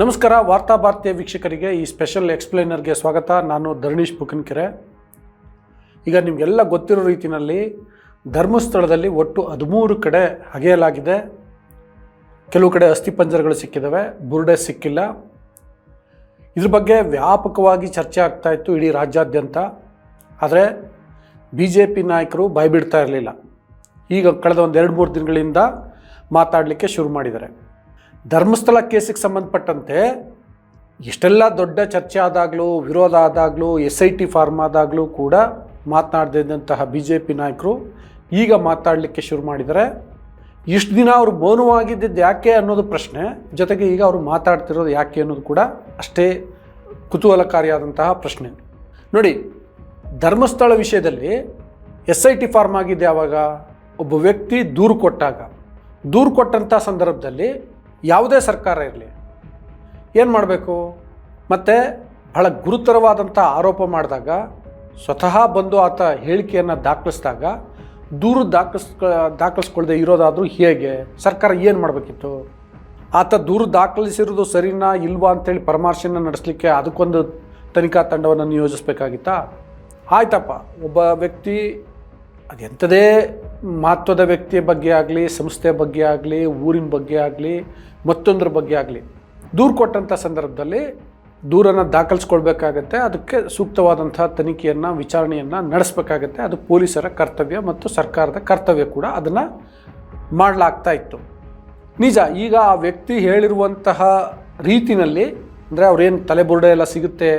ನಮಸ್ಕಾರ, ವಾರ್ತಾ ಭಾರತೀಯ ವೀಕ್ಷಕರಿಗೆ, ಈ ಸ್ಪೆಷಲ್ ಎಕ್ಸ್ಪ್ಲೈನರ್ಗೆ ಸ್ವಾಗತ. ನಾನು ಧರಣೀಶ್ ಬುಕನ್ಕೆರೆ ಈಗ ನಿಮಗೆಲ್ಲ ಗೊತ್ತಿರೋ ರೀತಿಯಲ್ಲಿ ಧರ್ಮಸ್ಥಳದಲ್ಲಿ ಒಟ್ಟು ಹದಿಮೂರು ಕಡೆ ಅಗೆಯಲಾಗಿದೆ ಕೆಲವು ಕಡೆ ಅಸ್ಥಿಪಂಜರಗಳು ಸಿಕ್ಕಿದ್ದಾವೆ ಬುರುಡೆ ಸಿಕ್ಕಿಲ್ಲ. ಇದ್ರ ಬಗ್ಗೆ ವ್ಯಾಪಕವಾಗಿ ಚರ್ಚೆ ಆಗ್ತಾ ಇತ್ತು ಇಡೀ ರಾಜ್ಯಾದ್ಯಂತ. ಆದರೆ ಬಿ ಜೆ ಪಿ ನಾಯಕರು ಬಾಯ್ಬಿಡ್ತಾ ಇರಲಿಲ್ಲ. ಈಗ ಕಳೆದ ಒಂದು ಎರಡು ಮೂರು ದಿನಗಳಿಂದ ಮಾತಾಡಲಿಕ್ಕೆ ಶುರು ಮಾಡಿದ್ದಾರೆ. ಧರ್ಮಸ್ಥಳ ಕೇಸಿಗೆ ಸಂಬಂಧಪಟ್ಟಂತೆ ಎಷ್ಟೆಲ್ಲ ದೊಡ್ಡ ಚರ್ಚೆ ಆದಾಗಲೂ, ವಿರೋಧ ಆದಾಗಲೂ ಎಸ್ ಐ ಟಿ ಫಾರ್ಮ್ ಆದಾಗಲೂ ಕೂಡ ಮಾತನಾಡದಿದ್ದಂತಹ ಬಿ ಜೆ ಪಿ ನಾಯಕರು ಈಗ ಮಾತಾಡಲಿಕ್ಕೆ ಶುರು ಮಾಡಿದ್ದಾರೆ. ಇಷ್ಟು ದಿನ ಅವರು ಮೌನವಾಗಿದ್ದಿದ್ದು ಯಾಕೆ ಅನ್ನೋದು ಪ್ರಶ್ನೆ, ಜೊತೆಗೆ ಈಗ ಅವರು ಮಾತಾಡ್ತಿರೋದು ಯಾಕೆ ಅನ್ನೋದು ಕೂಡ ಅಷ್ಟೇ ಕುತೂಹಲಕಾರಿಯಾದಂತಹ ಪ್ರಶ್ನೆ. ನೋಡಿ, ಧರ್ಮಸ್ಥಳ ವಿಷಯದಲ್ಲಿ ಎಸ್ ಐ ಟಿ ಫಾರ್ಮ್ ಆಗಿದ್ದೆ ಯಾವಾಗ ಒಬ್ಬ ವ್ಯಕ್ತಿ ದೂರು ಕೊಟ್ಟಾಗ, ದೂರು ಕೊಟ್ಟಂಥ ಸಂದರ್ಭದಲ್ಲಿ ಯಾವುದೇ ಸರ್ಕಾರ ಇರಲಿ, ಏನು ಮಾಡಬೇಕು? ಮತ್ತು ಬಹಳ ಗುರುತರವಾದಂಥ ಆರೋಪ ಮಾಡಿದಾಗ, ಸ್ವತಃ ಬಂದು ಆತ ಹೇಳಿಕೆಯನ್ನು ದಾಖಲಿಸಿದಾಗ, ದೂರು ದಾಖಲಿಸ್ ದಾಖಲಿಸ್ಕೊಳ್ಳದೆ ಇರೋದಾದರೂ ಹೇಗೆ? ಸರ್ಕಾರ ಏನು ಮಾಡಬೇಕಿತ್ತು? ಆತ ದೂರು ದಾಖಲಿಸಿರೋದು ಸರಿನಾ ಇಲ್ವಾ ಅಂತೇಳಿ ಪರಾಮರ್ಶೆಯನ್ನು ನಡೆಸಲಿಕ್ಕೆ ಅದಕ್ಕೊಂದು ತನಿಖಾ ತಂಡವನ್ನು ನಿಯೋಜಿಸ್ಬೇಕಾಗಿತ್ತಾ? ಆಯ್ತಪ್ಪ, ಒಬ್ಬ ವ್ಯಕ್ತಿ ಅದೆಂಥದೇ ಮಹತ್ವದ ವ್ಯಕ್ತಿಯ ಬಗ್ಗೆ ಆಗಲಿ ಸಂಸ್ಥೆ ಬಗ್ಗೆ ಆಗಲಿ, ಊರಿನ ಬಗ್ಗೆ ಆಗಲಿ, ಮತ್ತೊಂದ್ರ ಬಗ್ಗೆ ಆಗಲಿ, ದೂರು ಕೊಟ್ಟಂಥ ಸಂದರ್ಭದಲ್ಲಿ ದೂರನ್ನು ದಾಖಲಿಸ್ಕೊಳ್ಬೇಕಾಗತ್ತೆ, ಅದಕ್ಕೆ ಸೂಕ್ತವಾದಂಥ ತನಿಖೆಯನ್ನು, ವಿಚಾರಣೆಯನ್ನು ನಡೆಸಬೇಕಾಗತ್ತೆ. ಅದು ಪೊಲೀಸರ ಕರ್ತವ್ಯ ಮತ್ತು ಸರ್ಕಾರದ ಕರ್ತವ್ಯ ಕೂಡ ಅದನ್ನು ಮಾಡಲಾಗ್ತಾ ಇತ್ತು. ನಿಜ, ಈಗ ಆ ವ್ಯಕ್ತಿ ಹೇಳಿರುವಂತಹ ರೀತಿನಲ್ಲಿ, ಅಂದರೆ ಅವ್ರೇನು ತಲೆ ಬುರುಡೆ ಎಲ್ಲ ಸಿಗುತ್ತೆ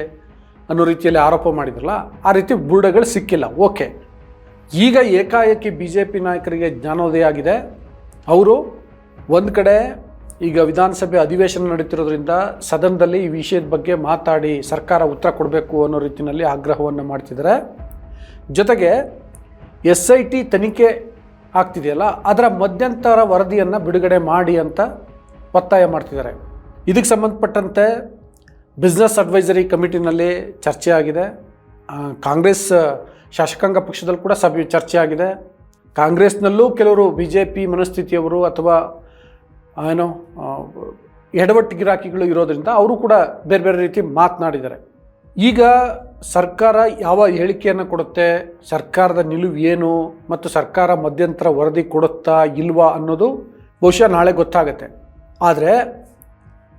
ಅನ್ನೋ ರೀತಿಯಲ್ಲಿ ಆರೋಪ ಮಾಡಿದ್ರಲ್ಲ, ಆ ರೀತಿ ಬುರುಡೆಗಳು ಸಿಕ್ಕಿಲ್ಲ. ಓಕೆ. ಈಗ ಏಕಾಏಕಿ ಬಿ ಜೆ ಪಿ ನಾಯಕರಿಗೆ ಜ್ಞಾನೋದಯ ಆಗಿದೆ. ಅವರು ಒಂದು ಕಡೆ ಈಗ ವಿಧಾನಸಭೆ ಅಧಿವೇಶನ ನಡೀತಿರೋದ್ರಿಂದ ಸದನದಲ್ಲಿ ಈ ವಿಷಯದ ಬಗ್ಗೆ ಮಾತಾಡಿ ಸರ್ಕಾರ ಉತ್ತರ ಕೊಡಬೇಕು ಅನ್ನೋ ರೀತಿಯಲ್ಲಿ ಆಗ್ರಹವನ್ನು ಮಾಡ್ತಿದ್ದಾರೆ. ಜೊತೆಗೆ ಎಸ್ ಐ ಟಿ ತನಿಖೆ ಆಗ್ತಿದೆಯಲ್ಲ, ಅದರ ಮಧ್ಯಂತರ ವರದಿಯನ್ನು ಬಿಡುಗಡೆ ಮಾಡಿ ಅಂತ ಒತ್ತಾಯ ಮಾಡ್ತಿದ್ದಾರೆ. ಇದಕ್ಕೆ ಸಂಬಂಧಪಟ್ಟಂತೆ ಬಿಸ್ನೆಸ್ ಅಡ್ವೈಸರಿ ಕಮಿಟಿನಲ್ಲಿ ಚರ್ಚೆ ಆಗಿದೆ ಕಾಂಗ್ರೆಸ್ ಶಾಸಕಾಂಗ ಪಕ್ಷದಲ್ಲಿ ಕೂಡ ಸಭೆ ಚರ್ಚೆಯಾಗಿದೆ. ಕಾಂಗ್ರೆಸ್ನಲ್ಲೂ ಕೆಲವರು ಬಿ ಜೆ ಪಿ ಮನಸ್ಥಿತಿಯವರು ಅಥವಾ ಏನೋ ಎಡವಟ್ಟು ಗಿರಾಕಿಗಳು ಇರೋದರಿಂದ ಅವರು ಕೂಡ ಬೇರೆ ಬೇರೆ ರೀತಿ ಮಾತನಾಡಿದ್ದಾರೆ. ಈಗ ಸರ್ಕಾರ ಯಾವ ಹೇಳಿಕೆಯನ್ನು ಕೊಡುತ್ತೆ, ಸರ್ಕಾರದ ನಿಲುವು ಏನು ಮತ್ತು ಸರ್ಕಾರ ಮಧ್ಯಂತರ ವರದಿ ಕೊಡುತ್ತಾ ಇಲ್ವಾ ಅನ್ನೋದು ಬಹುಶಃ ನಾಳೆ ಗೊತ್ತಾಗುತ್ತೆ. ಆದರೆ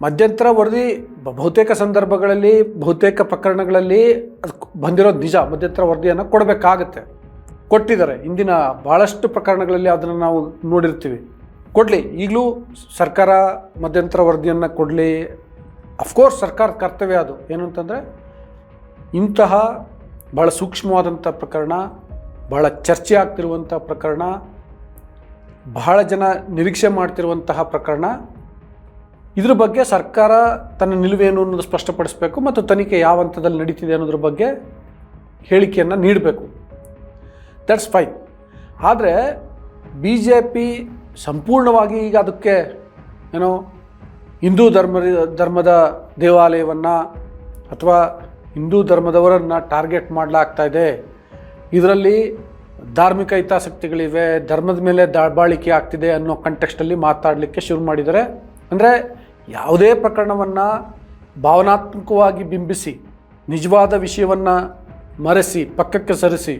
ಮಧ್ಯಂತರ ವರದಿ ಬಹುತೇಕ ಸಂದರ್ಭಗಳಲ್ಲಿ, ಬಹುತೇಕ ಪ್ರಕರಣಗಳಲ್ಲಿ ಅದು ಬಂದಿರೋದು ನಿಜ ಮಧ್ಯಂತರ ವರದಿಯನ್ನು ಕೊಡಬೇಕಾಗತ್ತೆ. ಕೊಟ್ಟಿದ್ದಾರೆ. ಇಂದಿನ ಭಾಳಷ್ಟು ಪ್ರಕರಣಗಳಲ್ಲಿ ಅದನ್ನು ನಾವು ನೋಡಿರ್ತೀವಿ. ಕೊಡಲಿ. ಈಗಲೂ ಸರ್ಕಾರ ಮಧ್ಯಂತರ ವರದಿಯನ್ನು ಕೊಡಲಿ. ಅಫ್ಕೋರ್ಸ್ ಸರ್ಕಾರದ ಕರ್ತವ್ಯ ಅದು. ಏನು ಅಂತಂದರೆ, ಇಂತಹ ಭಾಳ ಸೂಕ್ಷ್ಮವಾದಂಥ ಪ್ರಕರಣ ಭಾಳ ಚರ್ಚೆ ಆಗ್ತಿರುವಂಥ ಪ್ರಕರಣ, ಬಹಳ ಜನ ನಿರೀಕ್ಷೆ ಮಾಡ್ತಿರುವಂತಹ ಪ್ರಕರಣ ಇದ್ರ ಬಗ್ಗೆ ಸರ್ಕಾರ ತನ್ನ ನಿಲುವೇನು ಅನ್ನೋದು ಸ್ಪಷ್ಟಪಡಿಸಬೇಕು ಮತ್ತು ತನಿಖೆ ಯಾವ ಹಂತದಲ್ಲಿ ನಡೀತಿದೆ ಅನ್ನೋದ್ರ ಬಗ್ಗೆ ಹೇಳಿಕೆಯನ್ನು ನೀಡಬೇಕು. ದಟ್ಸ್ ಫೈನ್ ಆದರೆ ಬಿ ಜೆ ಪಿ ಸಂಪೂರ್ಣವಾಗಿ ಈಗ ಅದಕ್ಕೆ, ಏನೋ, ಹಿಂದೂ ಧರ್ಮ ಧರ್ಮದ ದೇವಾಲಯವನ್ನು ಅಥವಾ ಹಿಂದೂ ಧರ್ಮದವರನ್ನು ಟಾರ್ಗೆಟ್ ಮಾಡಲಾಗ್ತಾ ಇದೆ. ಇದರಲ್ಲಿ ಧಾರ್ಮಿಕ ಹಿತಾಸಕ್ತಿಗಳಿವೆ, ಧರ್ಮದ ಮೇಲೆ ದಬ್ಬಾಳಿಕೆ ಆಗ್ತಿದೆ ಅನ್ನೋ ಕಂಟೆಕ್ಸ್ಟಲ್ಲಿ ಮಾತಾಡಲಿಕ್ಕೆ ಶುರು ಮಾಡಿದ್ದಾರೆ. ಅಂದರೆ ಯಾವುದೇ ಪ್ರಕರಣವನ್ನು ಭಾವನಾತ್ಮಕವಾಗಿ ಬಿಂಬಿಸಿ, ನಿಜವಾದ ವಿಷಯವನ್ನು ಮರೆಸಿ, ಪಕ್ಕಕ್ಕೆ ಸರಿಸಿ,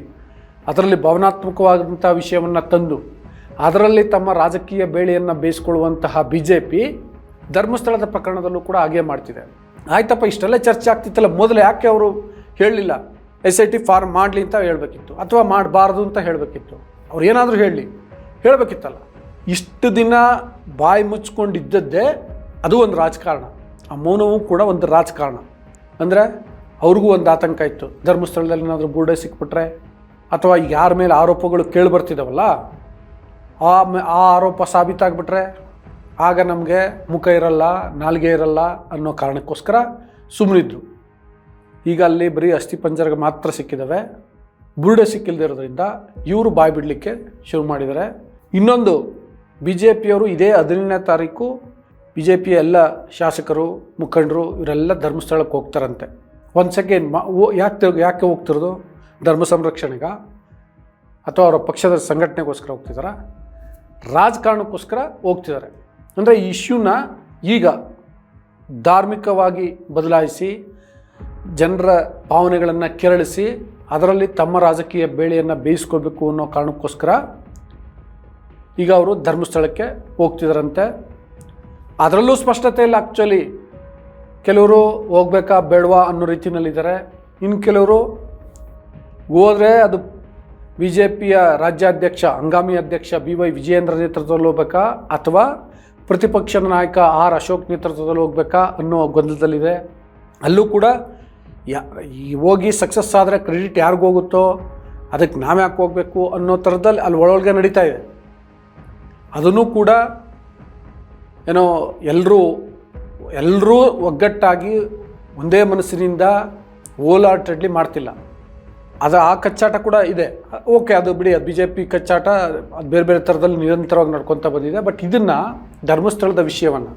ಅದರಲ್ಲಿ ಭಾವನಾತ್ಮಕವಾದಂಥ ವಿಷಯವನ್ನು ತಂದು, ಅದರಲ್ಲಿ ತಮ್ಮ ರಾಜಕೀಯ ಬೇಳೆಯನ್ನು ಬೇಯಿಸಿಕೊಳ್ಳುವಂತಹ ಬಿ ಜೆ ಪಿ ಧರ್ಮಸ್ಥಳದ ಪ್ರಕರಣದಲ್ಲೂ ಕೂಡ ಹಾಗೆ ಮಾಡ್ತಿದೆ. ಆಯ್ತಪ್ಪ, ಇಷ್ಟೆಲ್ಲ ಚರ್ಚೆ ಆಗ್ತಿತ್ತಲ್ಲ, ಮೊದಲು ಯಾಕೆ ಅವರು ಹೇಳಲಿಲ್ಲ? ಎಸ್ ಐ ಟಿ ಫಾರ್ಮ್ ಮಾಡಲಿ ಅಂತ ಹೇಳಬೇಕಿತ್ತು, ಅಥವಾ ಮಾಡಬಾರ್ದು ಅಂತ ಹೇಳಬೇಕಿತ್ತು. ಅವ್ರು ಏನಾದರೂ ಹೇಳಲಿ ಹೇಳಬೇಕಿತ್ತಲ್ಲ. ಇಷ್ಟು ದಿನ ಬಾಯಿ ಮುಚ್ಕೊಂಡಿದ್ದದ್ದೇ ಅದು ಒಂದು ರಾಜಕಾರಣ. ಆ ಮೌನವೂ ಕೂಡ ಒಂದು ರಾಜಕಾರಣ. ಅಂದರೆ ಅವ್ರಿಗೂ ಒಂದು ಆತಂಕ ಇತ್ತು. ಧರ್ಮಸ್ಥಳದಲ್ಲಿ ಏನಾದರೂ ಬುರ್ಡೆ ಸಿಕ್ಬಿಟ್ರೆ ಅಥವಾ ಯಾರ ಮೇಲೆ ಆರೋಪಗಳು ಕೇಳಿ ಬರ್ತಿದ್ದಾವಲ್ಲ ಆ ಆ ಆರೋಪ ಸಾಬೀತಾಗ್ಬಿಟ್ರೆ ಆಗ ನಮಗೆ ಮುಖ ಇರಲ್ಲ, ನಾಲಿಗೆ ಇರಲ್ಲ ಅನ್ನೋ ಕಾರಣಕ್ಕೋಸ್ಕರ ಸುಮ್ಮನಿದ್ರು ಈಗ ಅಲ್ಲಿ ಬರೀ ಅಸ್ಥಿಪಂಜರಗೆ ಮಾತ್ರ ಸಿಕ್ಕಿದ್ದಾವೆ ಬುರುಡೆ ಸಿಕ್ಕಿಲ್ದಿರೋದ್ರಿಂದ ಇವರು ಬಾಯಿ ಬಿಡಲಿಕ್ಕೆ ಶುರು ಮಾಡಿದ್ದಾರೆ. ಇನ್ನೊಂದು ಬಿ ಜೆ ಪಿಯವರು ಇದೇ ಹದಿನೇಳನೇ ತಾರೀಕು ಬಿ ಜೆ ಪಿ ಎಲ್ಲ ಶಾಸಕರು, ಮುಖಂಡರು ಇವರೆಲ್ಲ ಧರ್ಮಸ್ಥಳಕ್ಕೆ ಹೋಗ್ತಾರಂತೆ. ಒಂದು ಸೆಕೆಂಡ್ ಮಾ ಯಾಕೆ ಯಾಕೆ ಹೋಗ್ತಿರೋದು? ಧರ್ಮ ಸಂರಕ್ಷಣೆಗ ಅಥವಾ ಅವರ ಪಕ್ಷದ ಸಂಘಟನೆಗೋಸ್ಕರ ಹೋಗ್ತಿದ್ದಾರಾ ರಾಜಕಾರಣಕ್ಕೋಸ್ಕರ ಹೋಗ್ತಿದ್ದಾರೆ ಅಂದರೆ ಈ ಇಶ್ಯೂನ ಈಗ ಧಾರ್ಮಿಕವಾಗಿ ಬದಲಾಯಿಸಿ, ಜನರ ಭಾವನೆಗಳನ್ನು ಕೆರಳಿಸಿ, ಅದರಲ್ಲಿ ತಮ್ಮ ರಾಜಕೀಯ ಬೇಳೆಯನ್ನು ಬೇಯಿಸ್ಕೋಬೇಕು ಅನ್ನೋ ಕಾರಣಕ್ಕೋಸ್ಕರ ಈಗ ಅವರು ಧರ್ಮಸ್ಥಳಕ್ಕೆ ಹೋಗ್ತಿದಾರಂತೆ. ಅದರಲ್ಲೂ ಸ್ಪಷ್ಟತೆ ಇಲ್ಲ ಆ್ಯಕ್ಚುಲಿ ಕೆಲವರು ಹೋಗ್ಬೇಕಾ ಬೇಡವಾ ಅನ್ನೋ ರೀತಿಯಲ್ಲಿದ್ದಾರೆ ಇನ್ನು ಕೆಲವರು ಹೋದರೆ ಅದು ಬಿ ಜೆ ಪಿಯ ರಾಜ್ಯಾಧ್ಯಕ್ಷ, ಹಂಗಾಮಿ ಅಧ್ಯಕ್ಷ ಬಿ ವೈ ವಿಜಯೇಂದ್ರ ನೇತೃತ್ವದಲ್ಲಿ ಹೋಗ್ಬೇಕಾ ಅಥವಾ ಪ್ರತಿಪಕ್ಷದ ನಾಯಕ ಆರ್ ಅಶೋಕ್ ನೇತೃತ್ವದಲ್ಲಿ ಹೋಗ್ಬೇಕಾ ಅನ್ನೋ ಗೊಂದಲದಲ್ಲಿದೆ. ಅಲ್ಲೂ ಕೂಡ ಯಾ ಹೋಗಿ ಸಕ್ಸಸ್ ಆದರೆ ಕ್ರೆಡಿಟ್ ಯಾರಿಗೂ ಹೋಗುತ್ತೋ ಅದಕ್ಕೆ ನಾವು ಯಾಕೆ ಹೋಗಬೇಕು ಅನ್ನೋ ಥರದಲ್ಲಿ ಅಲ್ಲಿ ಒಳಗೆ ನಡೀತಾ ಇದೆ. ಅದನ್ನು ಕೂಡ ಏನೋ ಎಲ್ಲರೂ ಎಲ್ಲರೂ ಒಗ್ಗಟ್ಟಾಗಿ ಒಂದೇ ಮನಸ್ಸಿನಿಂದ ಓಲಾಟಡ್ಲಿ ಮಾಡ್ತಿಲ್ಲ. ಅದು ಆ ಕಚ್ಚಾಟ ಕೂಡ ಇದೆ. ಓಕೆ, ಅದು ಬಿಡಿ, ಅದು ಬಿ ಜೆ ಪಿ ಕಚ್ಚಾಟ, ಅದು ಬೇರೆ ಬೇರೆ ಥರದಲ್ಲಿ ನಿರಂತರವಾಗಿ ನಡ್ಕೊತಾ ಬಂದಿದೆ, ಬಟ್ ಇದನ್ನು ಧರ್ಮಸ್ಥಳದ ವಿಷಯವನ್ನು.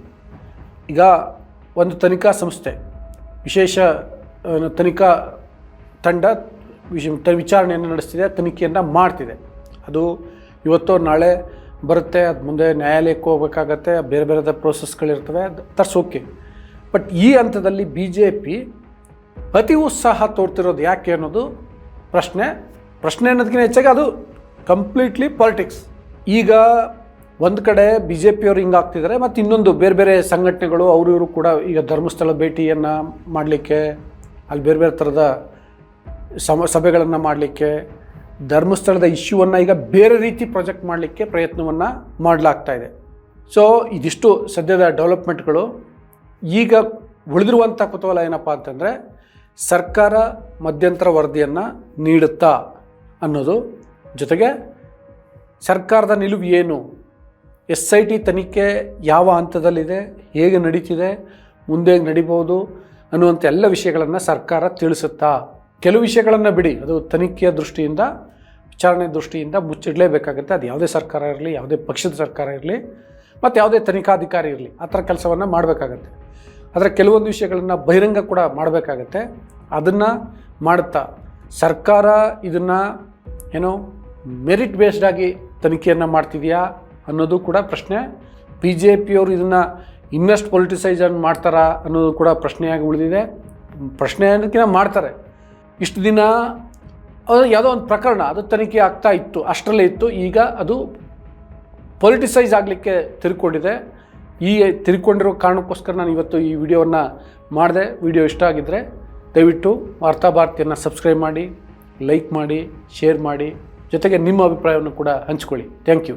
ಈಗ ಒಂದು ತನಿಖಾ ಸಂಸ್ಥೆ, ವಿಶೇಷ ತನಿಖಾ ತಂಡ ವಿಚಾರಣೆಯನ್ನು ನಡೆಸ್ತಿದೆ, ತನಿಖೆಯನ್ನು ಮಾಡ್ತಿದೆ. ಅದು ಇವತ್ತೋ ನಾಳೆ ಬರುತ್ತೆ, ಅದು ಮುಂದೆ ನ್ಯಾಯಾಲಯಕ್ಕೆ ಹೋಗ್ಬೇಕಾಗತ್ತೆ, ಬೇರೆ ಬೇರೆ ಪ್ರೋಸೆಸ್ಗಳಿರ್ತವೆ ತರ್ಸ್ ಓಕೆ. ಬಟ್ ಈ ಹಂತದಲ್ಲಿ ಬಿ ಜೆ ಪಿ ಅತಿ ಉತ್ಸಾಹ ತೋರ್ತಿರೋದು ಯಾಕೆ ಅನ್ನೋದು ಪ್ರಶ್ನೆ. ಪ್ರಶ್ನೆ ಅನ್ನೋದಕ್ಕಿಂತ ಹೆಚ್ಚಾಗಿ ಅದು ಕಂಪ್ಲೀಟ್ಲಿ ಪಾಲಿಟಿಕ್ಸ್ ಈಗ ಒಂದು ಕಡೆ ಬಿ ಜೆ ಪಿಯವರು ಹಿಂಗಾಗ್ತಿದ್ದಾರೆ ಮತ್ತು ಇನ್ನೊಂದು ಬೇರೆ ಬೇರೆ ಸಂಘಟನೆಗಳು, ಅವರು ಇವರು ಕೂಡ ಈಗ ಧರ್ಮಸ್ಥಳ ಭೇಟಿಯನ್ನು ಮಾಡಲಿಕ್ಕೆ, ಅಲ್ಲಿ ಬೇರೆ ಬೇರೆ ಥರದ ಸಮ, ಸಭೆಗಳನ್ನು ಮಾಡಲಿಕ್ಕೆ ಧರ್ಮಸ್ಥಳದ ಇಶ್ಯೂವನ್ನು ಈಗ ಬೇರೆ ರೀತಿ ಪ್ರೊಜೆಕ್ಟ್ ಮಾಡಲಿಕ್ಕೆ ಪ್ರಯತ್ನವನ್ನು ಮಾಡಲಾಗ್ತಾ ಇದೆ. ಸೊ ಇದಿಷ್ಟು ಸದ್ಯದ ಡೆವಲಪ್ಮೆಂಟ್ಗಳು ಈಗ ಉಳಿದಿರುವಂಥ ಕುತೂಹಲ ಏನಪ್ಪ ಅಂತಂದರೆ, ಸರ್ಕಾರ ಮಧ್ಯಂತರ ವರದಿಯನ್ನು ನೀಡುತ್ತಾ ಅನ್ನೋದು. ಜೊತೆಗೆ, ಸರ್ಕಾರದ ನಿಲುವು ಏನು? ಎಸ್ ಐ ಟಿ ತನಿಖೆ ಯಾವ ಹಂತದಲ್ಲಿದೆ? ಹೇಗೆ ನಡೀತಿದೆ? ಮುಂದೆ ಹೇಗೆ ನಡಿಬೋದು ಅನ್ನುವಂಥ ಎಲ್ಲ ವಿಷಯಗಳನ್ನು ಸರ್ಕಾರ ತಿಳಿಸುತ್ತಾ. ಕೆಲವು ವಿಷಯಗಳನ್ನು ಬಿಡಿ. ಅದು ತನಿಖೆಯ ದೃಷ್ಟಿಯಿಂದ ವಿಚಾರಣೆ ದೃಷ್ಟಿಯಿಂದ ಮುಚ್ಚಿಡಲೇಬೇಕಾಗುತ್ತೆ. ಅದು ಯಾವುದೇ ಸರ್ಕಾರ ಇರಲಿ, ಯಾವುದೇ ಪಕ್ಷದ ಸರ್ಕಾರ ಇರಲಿ, ಮತ್ತು ಯಾವುದೇ ತನಿಖಾಧಿಕಾರಿ ಇರಲಿ, ಆ ಥರ ಕೆಲಸವನ್ನು ಮಾಡಬೇಕಾಗತ್ತೆ. ಆದರೆ ಕೆಲವೊಂದು ವಿಷಯಗಳನ್ನು ಬಹಿರಂಗ ಕೂಡ ಮಾಡಬೇಕಾಗತ್ತೆ. ಅದನ್ನು ಮಾಡುತ್ತಾ ಸರ್ಕಾರ ಇದನ್ನು ಏನು ಮೆರಿಟ್ ಬೇಸ್ಡಾಗಿ ತನಿಖೆಯನ್ನು ಮಾಡ್ತಿದೆಯಾ ಅನ್ನೋದು ಕೂಡ ಪ್ರಶ್ನೆ. ಬಿ ಜೆ ಪಿಯವರು ಇದನ್ನು ಇನ್ನಷ್ಟು ಪೊಲಿಟಿಸೈಸ್ ಮಾಡ್ತಾರಾ ಅನ್ನೋದು ಕೂಡ ಪ್ರಶ್ನೆಯಾಗಿ ಉಳಿದಿದೆ. ಪ್ರಶ್ನೆ ಅನ್ನೋದಕ್ಕಿಂತ ಮಾಡ್ತಾರೆ. ಇಷ್ಟು ದಿನ ಅದು ಯಾವುದೋ ಒಂದು ಪ್ರಕರಣ, ಅದು ತನಿಖೆ ಆಗ್ತಾ ಇತ್ತು, ಅಷ್ಟರಲ್ಲೇ ಇತ್ತು. ಈಗ ಅದು ಪೊಲಿಟಿಸೈಸ್ ಆಗಲಿಕ್ಕೆ ತಿರ್ಕೊಂಡಿದೆ. ಈ ತಿರ್ಕೊಂಡಿರೋ ಕಾರಣಕ್ಕೋಸ್ಕರ ನಾನು ಇವತ್ತು ಈ ವಿಡಿಯೋವನ್ನು ಮಾಡಿದೆ. ವಿಡಿಯೋ ಇಷ್ಟ ಆಗಿದ್ದರೆ ದಯವಿಟ್ಟು ವಾರ್ತಾ ಭಾರತಿಯನ್ನು ಸಬ್ಸ್ಕ್ರೈಬ್ ಮಾಡಿ ಲೈಕ್ ಮಾಡಿ ಶೇರ್ ಮಾಡಿ, ಜೊತೆಗೆ ನಿಮ್ಮ ಅಭಿಪ್ರಾಯವನ್ನು ಕೂಡ ಹಂಚ್ಕೊಳ್ಳಿ. Thank you